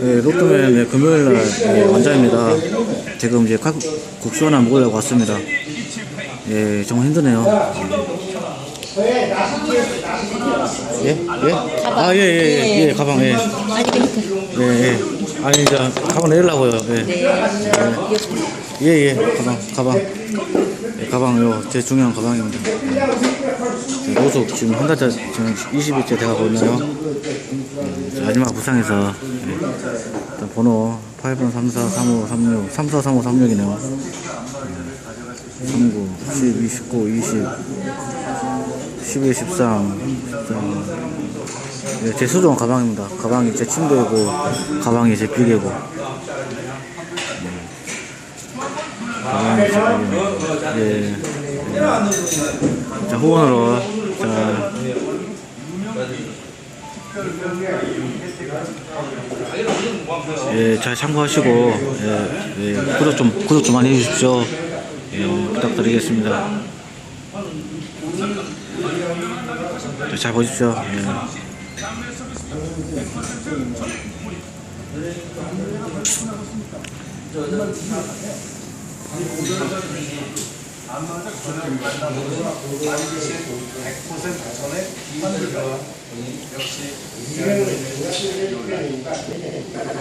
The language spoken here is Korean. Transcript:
네, 로또맨 네, 금요일 날 네, 원장입니다. 지금 이제 칼- 국수 하나 먹으려고 왔습니다. 예, 정말 힘드네요. 예? 예? 아, 예, 예, 예, 예, 가방, 예. 아니 그러니까 예, 예. 아니, 이제 가방 내려고요. 예. 네. 예, 예, 가방, 가방. 예, 가방 요. 제 중요한 가방입니다. 예. 노숙 지금 한 달째, 저는 20일째 돼가고 있나요? 예, 마지막 부상에서 예. 일단 번호 8번 34 35 36 34 35 36이네요. 39 10 29 20 12 13 13 예, 제 소중한 가방입니다. 가방이 제 침대고, 가방이 제 비계고. 음. 가방이 제 비계고. 예. 예. 자, 후원으로, 자. 예, 잘 참고하시고, 예, 예, 구독 좀, 구독 좀 많이 해주십시오. 예, 부탁드리겠습니다. 자, 잘 보십시오. 예. 아마도 저는 만나보고 알고 계신 100% 전에 이만들과 역시